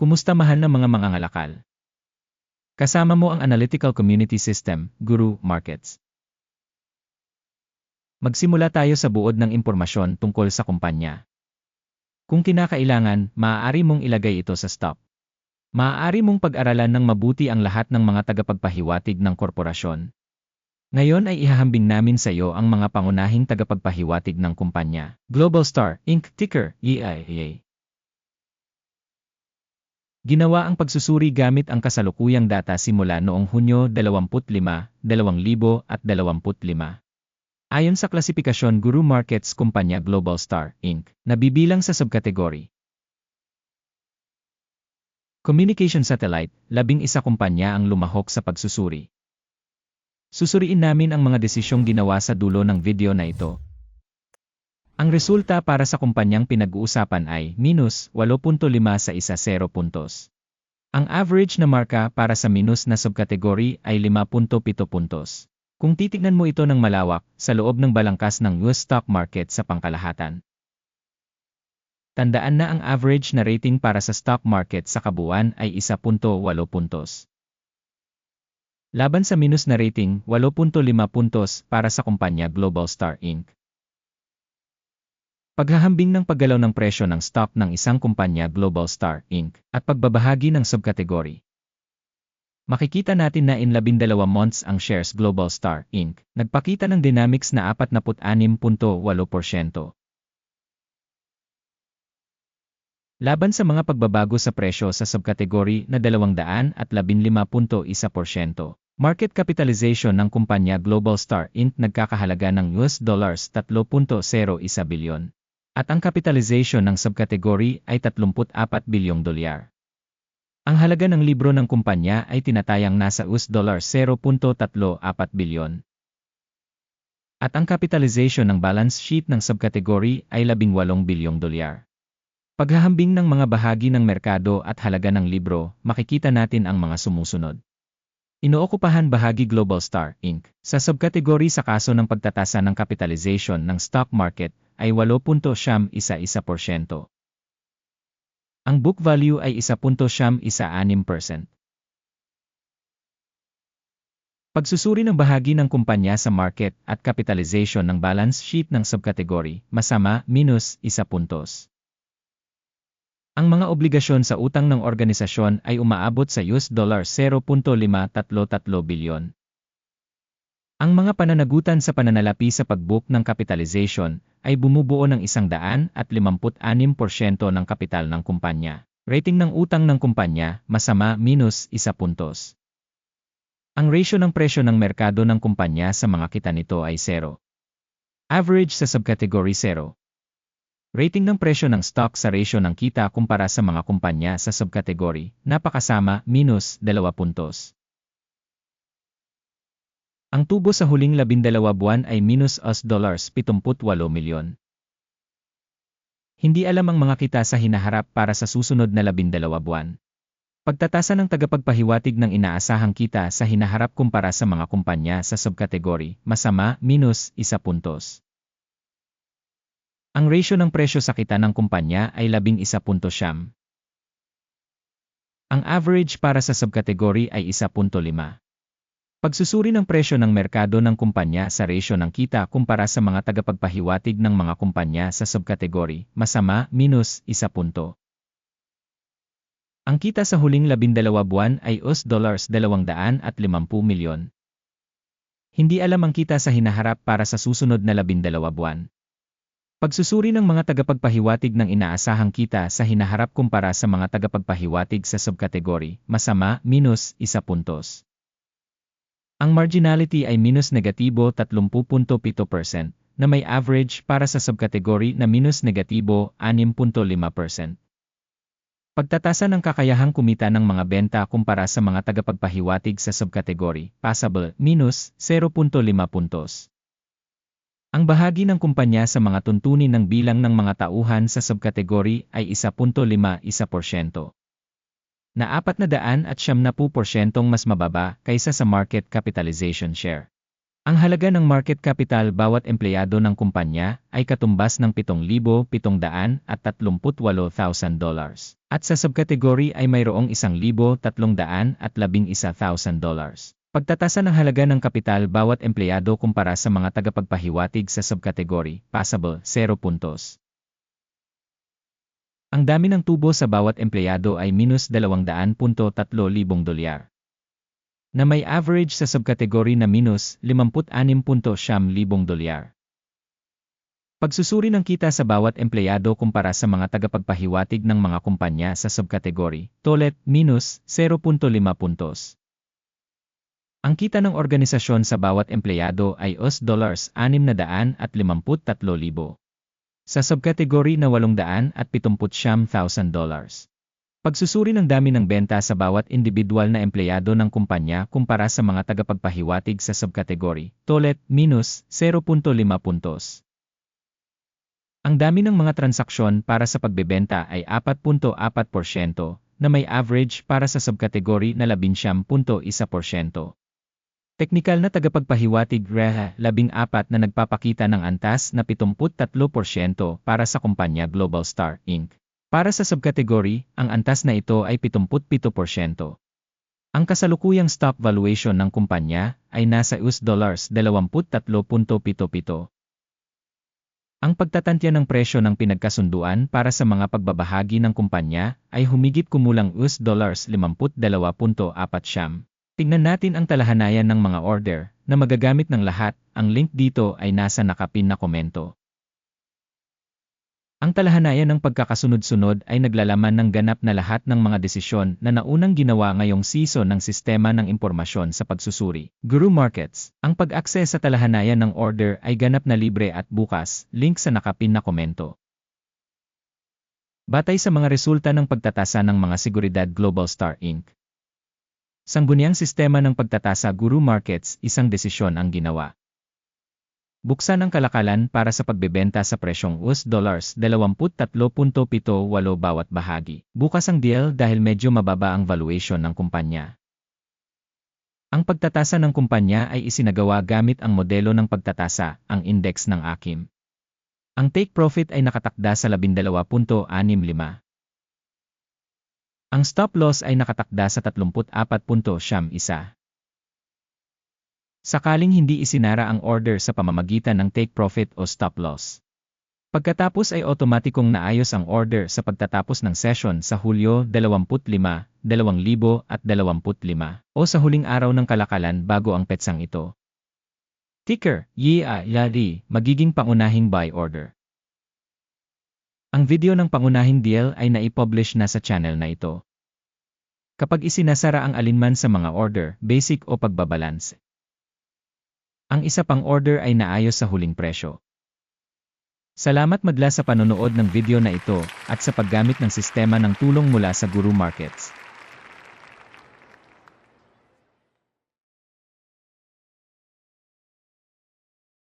Kumusta mahal na mga mangangalakal? Kasama mo ang Analytical Community System, Guru Markets. Magsimula tayo sa buod ng impormasyon tungkol sa kumpanya. Kung kinakailangan, maaari mong ilagay ito sa stock. Maaari mong pag-aralan ng mabuti ang lahat ng mga tagapagpahiwatig ng korporasyon. Ngayon ay ihahambing namin sa iyo ang mga pangunahing tagapagpahiwatig ng kumpanya. Global Star, Inc. Ticker, EIA. Ginawa ang pagsusuri gamit ang kasalukuyang data simula noong Hunyo 25, 2025. Ayon sa klasifikasyon Guru Markets Kumpanya Global Star, Inc., nabibilang sa subkategory. Communication Satellite, labing isa kumpanya ang lumahok sa pagsusuri. Susuriin namin ang mga desisyong ginawa sa dulo ng video na ito, ang resulta para sa kumpanyang pinag-uusapan ay minus 8.5 sa isa 0 puntos. Ang average na marka para sa minus na subkategory ay 5.7 puntos. Kung titignan mo ito ng malawak sa loob ng balangkas ng US stock market sa pangkalahatan. Tandaan na ang average na rating para sa stock market sa kabuuan ay 1.8 puntos. Laban sa minus na rating, 8.5 puntos para sa kumpanya Global Star Inc. Paghahambing ng paggalaw ng presyo ng stock ng isang kumpanya Global Star Inc. at pagbabahagi ng subkategory. Makikita natin na in 12 months ang shares Global Star Inc. nagpakita ng dynamics na 46.8%. Laban sa mga pagbabago sa presyo sa subkategory na 215.1%, market capitalization ng kumpanya Global Star Inc. nagkakahalaga ng US dollars 3.01 bilyon at ang capitalization ng subkategory ay 34 bilyong dolyar. Ang halaga ng libro ng kumpanya ay tinatayang nasa US dollar 0.34 bilyon. At ang capitalization ng balance sheet ng subkategory ay 18 bilyong dolyar. Paghahambing ng mga bahagi ng merkado at halaga ng libro, makikita natin ang mga sumusunod. Inookupahan bahagi Global Star, Inc. sa subkategory sa kaso ng pagtatasa ng capitalization ng stock market ay 8.11%. Ang book value ay 1.16%. Pagsusuri ng bahagi ng kumpanya sa market at capitalization ng balance sheet ng subkategory, masama, minus, 1 puntos. Ang mga obligasyon sa utang ng organisasyon ay umaabot sa US dollar 0.533 bilyon. Ang mga pananagutan sa pananalapi sa pagbook ng capitalization ay bumubuo ng 156% ng kapital ng kumpanya. Rating ng utang ng kumpanya, masama minus 1 puntos. Ang ratio ng presyo ng merkado ng kumpanya sa mga kita nito ay 0. Average sa subcategory 0. Rating ng presyo ng stock sa ratio ng kita kumpara sa mga kumpanya sa subcategory, napakasama, minus 2 puntos. Ang tubo sa huling labindalawa buwan ay minus US dollars 78 milyon. Hindi alam ang mga kita sa hinaharap para sa susunod na labindalawa buwan. Pagtatasa ng tagapagpahiwatig ng inaasahang kita sa hinaharap kumpara sa mga kumpanya sa subkategory, masama, minus, isa puntos. Ang ratio ng presyo sa kita ng kumpanya ay 11.7. Ang average para sa subkategory ay 1.5. Pagsusuri ng presyo ng merkado ng kumpanya sa ratio ng kita kumpara sa mga tagapagpahiwatig ng mga kumpanya sa subkategory, masama, minus, isa punto. Ang kita sa huling labindalawa buwan ay US dollars 250 milyon. Hindi alam ang kita sa hinaharap para sa susunod na labindalawa buwan. Pagsusuri ng mga tagapagpahiwatig ng inaasahang kita sa hinaharap kumpara sa mga tagapagpahiwatig sa subkategory, masama, minus, isa puntos. Ang marginality ay minus negatibo 30.7% na may average para sa subkategory na minus negatibo 6.5%. Pagtatasa ng kakayahang kumita ng mga benta kumpara sa mga tagapagpahiwatig sa subkategory, passable, minus 0.5 puntos. Ang bahagi ng kumpanya sa mga tuntunin ng bilang ng mga tauhan sa subkategory ay 1.5%. 1% na 400 at siyam na po porsyentong mas mababa kaysa sa market capitalization share. Ang halaga ng market capital bawat empleyado ng kumpanya ay katumbas ng 7,738,000 dollars. At sa subkategory ay mayroong 1,311,000 dollars. Pagtatasa ng halaga ng kapital bawat empleyado kumpara sa mga tagapagpahiwatig sa subkategory, passable, 0 puntos. Ang dami ng tubo sa bawat empleyado ay minus 200.3 libong dolyar na may average sa subkategory na minus 56.7 libong dolyar. Pagsusuri ng kita sa bawat empleyado kumpara sa mga tagapagpahiwatig ng mga kumpanya sa subkategory, tolet, minus 0.5 puntos. Ang kita ng organisasyon sa bawat empleyado ay US dollars 653,000. Sa subkategory na 870,000 dollars. Pagsusuri ng dami ng benta sa bawat individual na empleyado ng kumpanya kumpara sa mga tagapagpahiwatig sa subkategory, tolet, minus 0.5 puntos. Ang dami ng mga transaksyon para sa pagbebenta ay 4.4% na may average para sa subkategory na 11.1%. Teknikal na tagapagpahiwatig REHA 14 na nagpapakita ng antas na 73% para sa kumpanya Global Star Inc. Para sa subkategory, ang antas na ito ay 77%. Ang kasalukuyang stock valuation ng kumpanya ay nasa US dollars 23.77. Ang pagtatantya ng presyo ng pinagkasunduan para sa mga pagbabahagi ng kumpanya ay humigit kumulang US dollars 52.4 siyam. Tingnan natin ang talahanayan ng mga order na magagamit ng lahat. Ang link dito ay nasa nakapin na komento. Ang talahanayan ng pagkakasunod-sunod ay naglalaman ng ganap na lahat ng mga desisyon na naunang ginawa ngayong season ng sistema ng impormasyon sa pagsusuri. Guru Markets, ang pag-access sa talahanayan ng order ay ganap na libre at bukas, link sa nakapin na komento. Batay sa mga resulta ng pagtatasa ng mga seguridad Global Star Inc. Sangguniang sistema ng pagtatasa Guru Markets, isang desisyon ang ginawa. Buksan ang kalakalan para sa pagbebenta sa presyong US dollars 23.78 bawat bahagi. Bukas ang deal dahil medyo mababa ang valuation ng kumpanya. Ang pagtatasa ng kumpanya ay isinagawa gamit ang modelo ng pagtatasa, ang index ng AKIM. Ang take profit ay nakatakda sa 12.65. Ang stop loss ay nakatakda sa 34.1. Sakaling hindi isinara ang order sa pamamagitan ng take profit o stop loss. Pagkatapos ay otomatikong naayos ang order sa pagtatapos ng session sa Hulyo 25, 2025 o sa huling araw ng kalakalan bago ang petsang ito. Ticker, YIA, YARI, magiging pangunahing buy order. Ang video ng pangunahing deal ay naipublish na sa channel na ito. Kapag isinasara ang alinman sa mga order, basic o pagbabalance, ang isa pang order ay naayos sa huling presyo. Salamat madla sa panonood ng video na ito at sa paggamit ng sistema ng tulong mula sa Guru Markets.